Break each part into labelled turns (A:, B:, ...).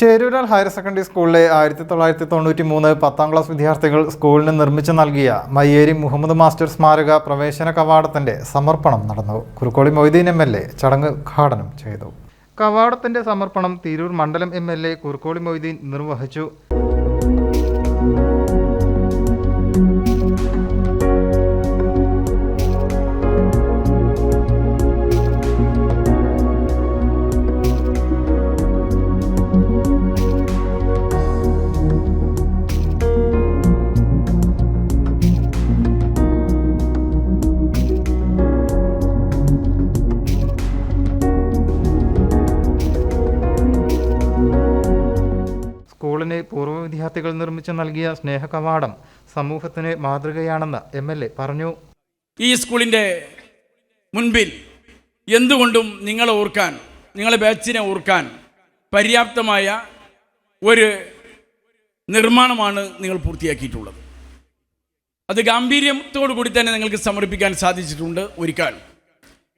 A: Cherooral higher secondary സ്കൂളിലെ ആയിരത്തി തൊള്ളായിരത്തി തൊണ്ണൂറ്റി മൂന്ന് പത്താം ക്ലാസ് വിദ്യാർത്ഥികൾ സ്കൂളിന് നിർമ്മിച്ചു നൽകിയ മയ്യേരി മുഹമ്മദ് മാസ്റ്റർ സ്മാരക പ്രവേശന കവാടത്തിന്റെ സമർപ്പണം നടന്നു. Kurukkoli Moideen M L A ചടങ്ങ് ഉദ്ഘാടനം ചെയ്തു. കവാടത്തിന്റെ സമർപ്പണം തിരൂർ മണ്ഡലം M L A Kurukkoli Moideen നിർവഹിച്ചു. സ്കൂളിന് പൂർവ വിദ്യാർത്ഥികൾ നിർമ്മിച്ചു നൽകിയ സ്നേഹ കവാടം സമൂഹത്തിന് മാതൃകയാണെന്ന് എം എൽ എ പറഞ്ഞു.
B: ഈ സ്കൂളിന്റെ മുൻപിൽ എന്തുകൊണ്ടും നിങ്ങളെ ഓർക്കാൻ നിങ്ങളെ ബാച്ചിനെ ഓർക്കാൻ പര്യാപ്തമായ ഒരു നിർമ്മാണമാണ് നിങ്ങൾ പൂർത്തിയാക്കിയിട്ടുള്ളത്. അത് ഗാംഭീര്യത്തോടു കൂടി തന്നെ നിങ്ങൾക്ക് സമർപ്പിക്കാൻ സാധിച്ചിട്ടുണ്ട് ഒരിക്കൽ.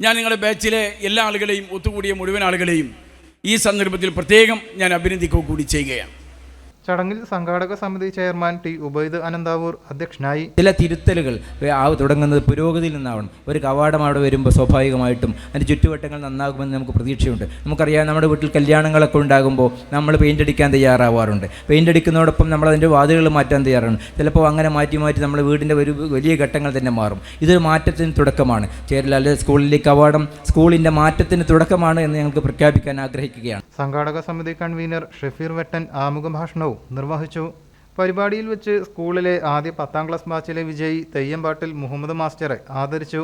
B: ഞാൻ നിങ്ങളുടെ ബാച്ചിലെ എല്ലാ ആളുകളെയും ഒത്തുകൂടിയ മുഴുവൻ ആളുകളെയും ഈ സന്ദർഭത്തിൽ പ്രത്യേകം ഞാൻ അഭിനന്ദിക്കുക കൂടി ചെയ്യുകയാണ്.
A: ചടങ്ങിൽ സംഘാടക സമിതി ചെയർമാൻ ടി ഉബൈദ് അനന്താവൂർ അധ്യക്ഷനായി.
C: ചില തിരുത്തലുകൾ തുടങ്ങുന്നത് പുരോഗതിയിൽ നിന്നാവണം. ഒരു കവാടം അവിടെ വരുമ്പോൾ സ്വാഭാവികമായിട്ടും അതിന്റെ ചുറ്റുവട്ടങ്ങൾ നന്നാകുമെന്ന് നമുക്ക് പ്രതീക്ഷയുണ്ട്. നമുക്കറിയാം നമ്മുടെ വീട്ടിൽ കല്യാണങ്ങളൊക്കെ ഉണ്ടാകുമ്പോൾ നമ്മൾ പെയിന്റ് അടിക്കാൻ തയ്യാറാവാറുണ്ട്. പെയിന്റ് അടിക്കുന്നതോടൊപ്പം നമ്മൾ അതിന്റെ വാതിലുകൾ മാറ്റാൻ തയ്യാറാണ്. ചിലപ്പോൾ അങ്ങനെ മാറ്റി മാറ്റി നമ്മൾ വീടിന്റെ ഒരു വലിയ ഘട്ടങ്ങൾ തന്നെ മാറും. ഇതൊരു മാറ്റത്തിന് തുടക്കമാണ്. ചേരലാൽ സ്കൂളിലെ കവാടം സ്കൂളിന്റെ മാറ്റത്തിന് തുടക്കമാണ് എന്ന് ഞങ്ങൾക്ക് പ്രഖ്യാപിക്കാൻ ആഗ്രഹിക്കുകയാണ്.
A: സംഘാടക സമിതി കൺവീനർ ഷെഫീർ വെട്ടൻ ആമുഖ ഭാഷണവും നിർവഹിച്ചു. പരിപാടിയിൽ വെച്ച് സ്കൂളിലെ ആദ്യ പത്താം ക്ലാസ് ബാച്ചിലെ വിജയി തെയ്യമ്പാട്ടിൽ മുഹമ്മദ് മാസ്റ്ററെ ആദരിച്ചു.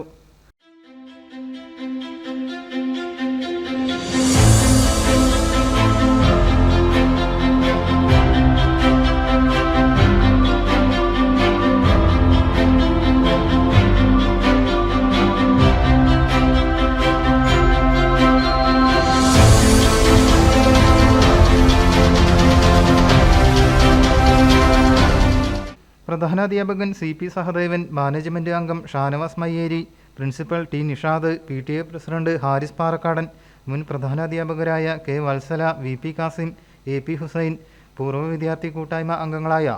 A: പ്രധാനാധ്യാപകൻ സി പി സഹദേവൻ മാനേജ്മെന്റ് അംഗം Shanavas Mayyeri principal T Nishad P T A president Haris Parakkadan മുൻ പ്രധാനാധ്യാപകരായ K Vatsala V P Kasim A P Hussain പൂർവ വിദ്യാർത്ഥി കൂട്ടായ്മ അംഗങ്ങളായ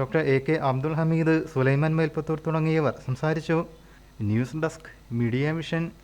A: doctor A K Abdul Hameed Sulaiman Melpathur തുടങ്ങിയവർ സംസാരിച്ചു. News desk media vision